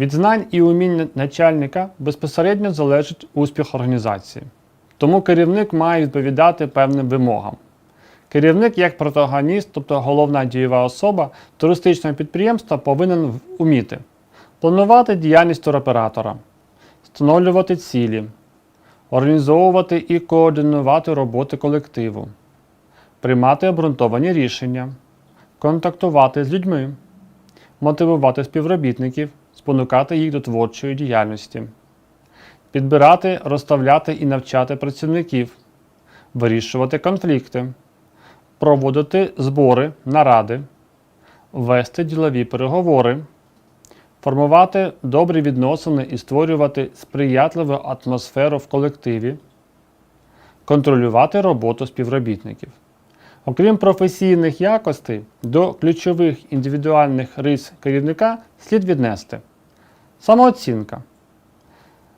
Від знань і умінь начальника безпосередньо залежить успіх організації. Тому керівник має відповідати певним вимогам. Керівник як протагоніст, тобто головна дієва особа туристичного підприємства, повинен в- уміти планувати діяльність туроператора, встановлювати цілі, організовувати і координувати роботи колективу, приймати обґрунтовані рішення, контактувати з людьми, мотивувати співробітників, спонукати їх до творчої діяльності, підбирати, розставляти і навчати працівників, вирішувати конфлікти, проводити збори, наради, вести ділові переговори, формувати добрі відносини і створювати сприятливу атмосферу в колективі, контролювати роботу співробітників. Окрім професійних якостей, до ключових індивідуальних рис керівника слід віднести самооцінка.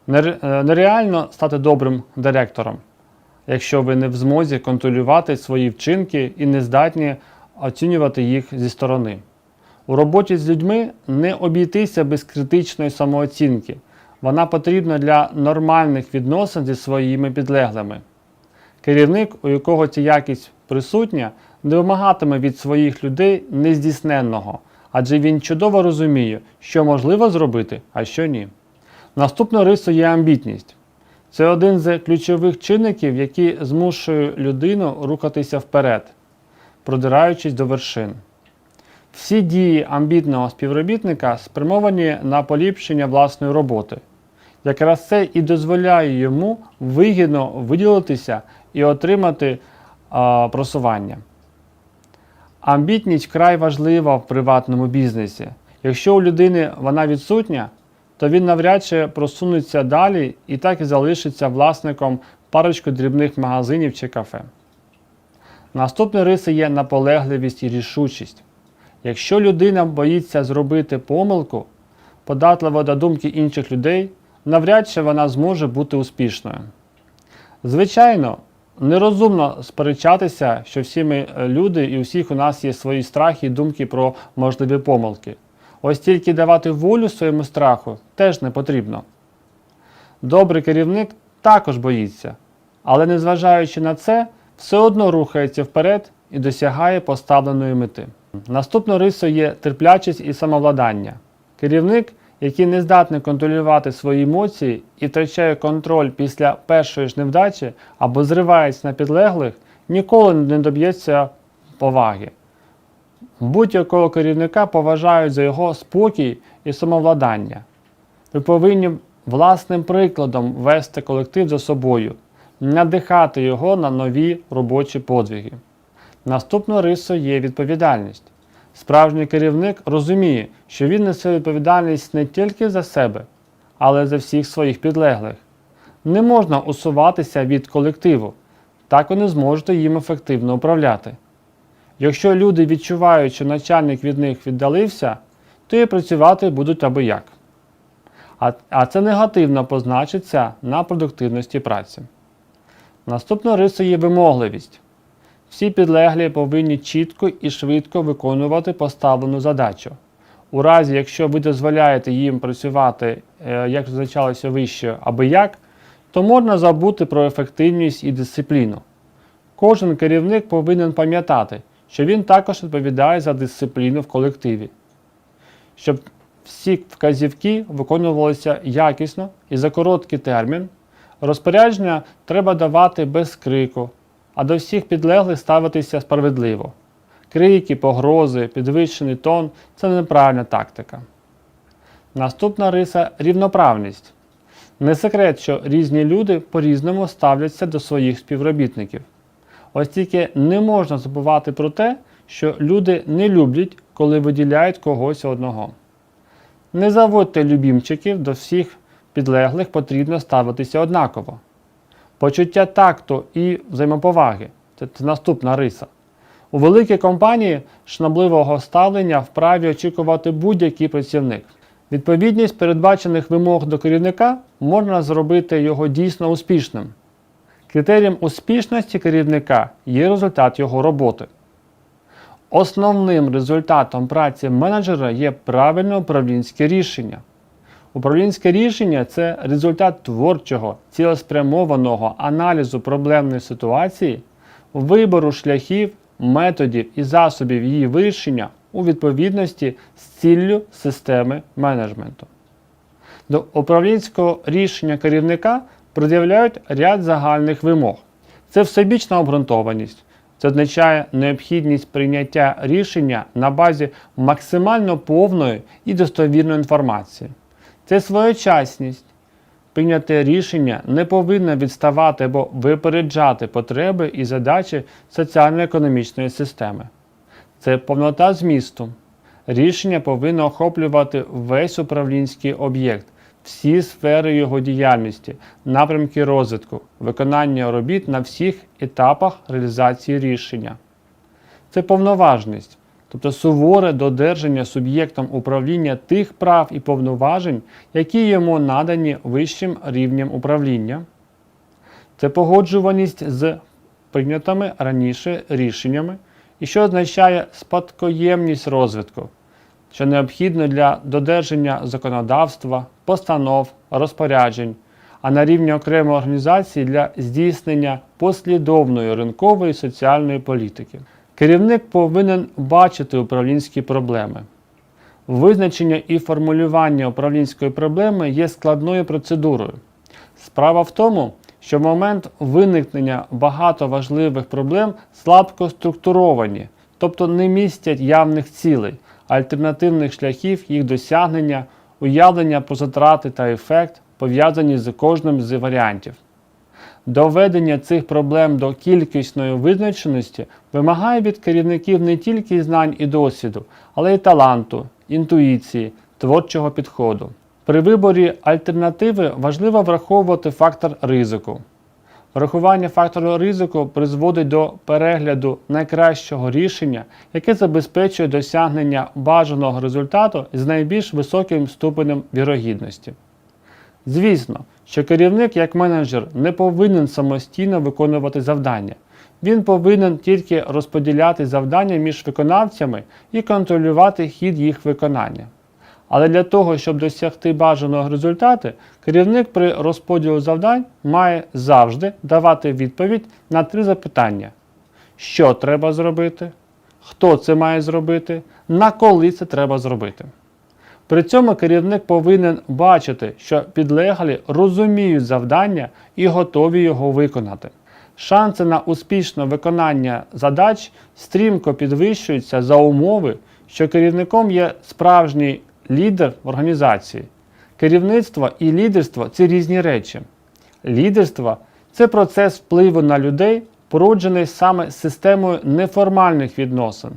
Е, Нереально стати добрим директором, якщо ви не в змозі контролювати свої вчинки і не здатні оцінювати їх зі сторони. У роботі з людьми не обійтися без критичної самооцінки. Вона потрібна для нормальних відносин зі своїми підлеглими. Керівник, у якого ця якість присутня, не вимагатиме від своїх людей нездійсненного, адже він чудово розуміє, що можливо зробити, а що ні. Наступною рисою є амбітність. Це один з ключових чинників, який змушує людину рухатися вперед, продираючись до вершин. Всі дії амбітного співробітника спрямовані на поліпшення власної роботи. Якраз це і дозволяє йому вигідно виділитися і отримати а, просування. Амбітність вкрай важлива в приватному бізнесі. Якщо у людини вона відсутня, то він навряд чи просунеться далі і так і залишиться власником парочку дрібних магазинів чи кафе. Наступні риси є наполегливість і рішучість. Якщо людина боїться зробити помилку, податлива до думки інших людей, навряд чи вона зможе бути успішною. Звичайно, нерозумно сперечатися, що всі ми е, люди і у всіх у нас є свої страхи і думки про можливі помилки. Ось тільки давати волю своєму страху теж не потрібно. Добрий керівник також боїться, але незважаючи на це, все одно рухається вперед і досягає поставленої мети. Наступною рисою є терплячість і самовладання. Керівник, який не здатний контролювати свої емоції і втрачає контроль після першої ж невдачі або зривається на підлеглих, ніколи не доб'ється поваги. Будь-якого керівника поважають за його спокій і самовладання. Ви повинні власним прикладом вести колектив за собою, надихати його на нові робочі подвиги. Наступною рисою є відповідальність. Справжній керівник розуміє, що він несе відповідальність не тільки за себе, але за всіх своїх підлеглих. Не можна усуватися від колективу, так ви не зможете їм ефективно управляти. Якщо люди відчувають, що начальник від них віддалився, то і працювати будуть аби як. А, а це негативно позначиться на продуктивності праці. Наступною рисою є вимогливість. Всі підлеглі повинні чітко і швидко виконувати поставлену задачу. У разі, якщо ви дозволяєте їм працювати, е, як зазначалося вище, аби як, то можна забути про ефективність і дисципліну. Кожен керівник повинен пам'ятати, що він також відповідає за дисципліну в колективі. Щоб всі вказівки виконувалися якісно і за короткий термін, розпорядження треба давати без крику, а до всіх підлеглих ставитися справедливо. Крики, погрози, підвищений тон це неправильна тактика. Наступна риса рівноправність. Не секрет, що різні люди по-різному ставляться до своїх співробітників. Ось тільки не можна забувати про те, що люди не люблять, коли виділяють когось одного. Не заводьте любімчиків до всіх підлеглих потрібно ставитися однаково. Почуття такту і взаємоповаги це, наступна риса. У великій компанії шнобливого ставлення вправі очікувати будь-який працівник. Відповідність передбачених вимог до керівника можна зробити його дійсно успішним. Критерієм успішності керівника є результат його роботи. Основним результатом праці менеджера є правильне управлінське рішення. Управлінське рішення це результат творчого, цілеспрямованого аналізу проблемної ситуації, вибору шляхів, методів і засобів її вирішення у відповідності з ціллю системи менеджменту. До управлінського рішення керівника пред'являють ряд загальних вимог. Це всебічна обґрунтованість. Це означає необхідність прийняття рішення на базі максимально повної і достовірної інформації. Це своєчасність. Прийняте рішення не повинно відставати або випереджати потреби і задачі соціально-економічної системи. Це повнота змісту. Рішення повинно охоплювати весь управлінський об'єкт, всі сфери його діяльності, напрямки розвитку, виконання робіт на всіх етапах реалізації рішення. Це повноважність, тобто суворе додержання суб'єктом управління тих прав і повноважень, які йому надані вищим рівнем управління. Це погоджуваність з прийнятими раніше рішеннями, і що означає спадкоємність розвитку, що необхідно для додержання законодавства, постанов, розпоряджень, а на рівні окремої організації для здійснення послідовної ринкової і соціальної політики. Керівник повинен бачити управлінські проблеми. Визначення і формулювання управлінської проблеми є складною процедурою. Справа в тому, що в момент виникнення багато важливих проблем слабко структуровані, тобто не містять явних цілей, альтернативних шляхів їх досягнення, уявлення про затрати та ефект, пов'язані з кожним з варіантів. Доведення цих проблем до кількісної визначеності вимагає від керівників не тільки знань і досвіду, але й таланту, інтуїції, творчого підходу. При виборі альтернативи важливо враховувати фактор ризику. Врахування фактору ризику призводить до перегляду найкращого рішення, яке забезпечує досягнення бажаного результату з найбільш високим ступенем вірогідності. Звісно, що керівник як менеджер не повинен самостійно виконувати завдання. Він повинен тільки розподіляти завдання між виконавцями і контролювати хід їх виконання. Але для того, щоб досягти бажаного результату, керівник при розподілу завдань має завжди давати відповідь на три запитання: що треба зробити, хто це має зробити, на коли це треба зробити. При цьому керівник повинен бачити, що підлеглі розуміють завдання і готові його виконати. Шанси на успішне виконання задач стрімко підвищуються за умови, що керівником є справжній лідер в організації. Керівництво і лідерство це різні речі. Лідерство це процес впливу на людей, породжений саме системою неформальних відносин.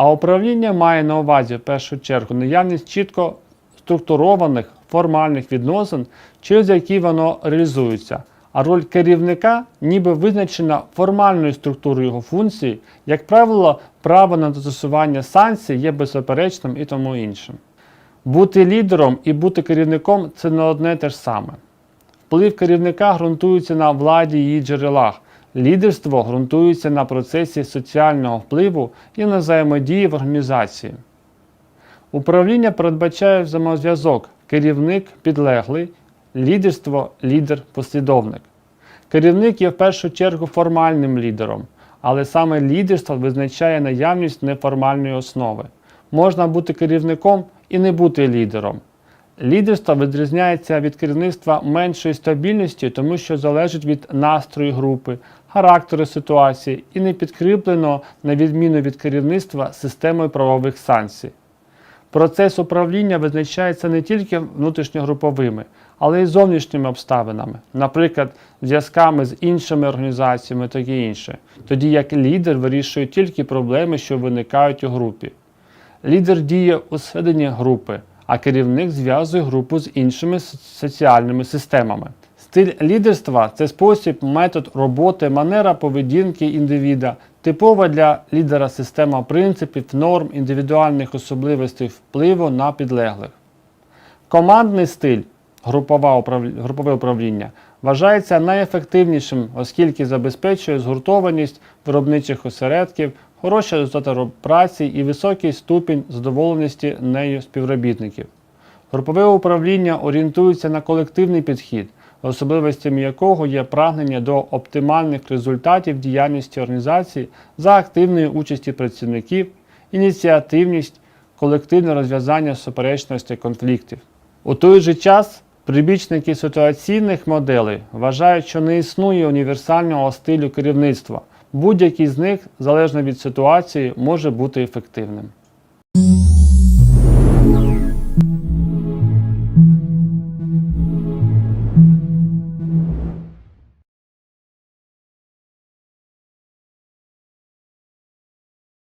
А управління має на увазі в першу чергу наявність чітко структурованих формальних відносин, через які воно реалізується. А роль керівника ніби визначена формальною структурою його функції, як правило, право на застосування санкцій є беззаперечним і тому іншим. Бути лідером і бути керівником це не одне те ж саме. Вплив керівника ґрунтується на владі її джерелах. Лідерство ґрунтується на процесі соціального впливу і на взаємодії в організації. Управління передбачає взаємозв'язок керівник підлеглий, лідерство лідер-послідовник. Керівник є в першу чергу формальним лідером, але саме лідерство визначає наявність неформальної основи. Можна бути керівником і не бути лідером. Лідерство відрізняється від керівництва меншою стабільністю, тому що залежить від настрою групи, характеру ситуації і не підкріплено, на відміну від керівництва, системою правових санкцій. Процес управління визначається не тільки внутрішньогруповими, але й зовнішніми обставинами, наприклад, зв'язками з іншими організаціями та інше, тоді як лідер вирішує тільки проблеми, що виникають у групі. Лідер діє у середині групи, а керівник зв'язує групу з іншими соціальними системами. Стиль лідерства це спосіб, метод роботи, манера поведінки індивіда, типова для лідера система принципів, норм, індивідуальних особливостей впливу на підлеглих. Командний стиль групове управління вважається найефективнішим, оскільки забезпечує згуртованість виробничих осередків, хороші результати праці і високий ступінь задоволеності нею співробітників. Групове управління орієнтується на колективний підхід, особливостями якого є прагнення до оптимальних результатів діяльності організації за активної участі працівників, ініціативність, колективне розв'язання суперечностей конфліктів. У той же час прибічники ситуаційних моделей вважають, що не існує універсального стилю керівництва. Будь-який з них, залежно від ситуації, може бути ефективним.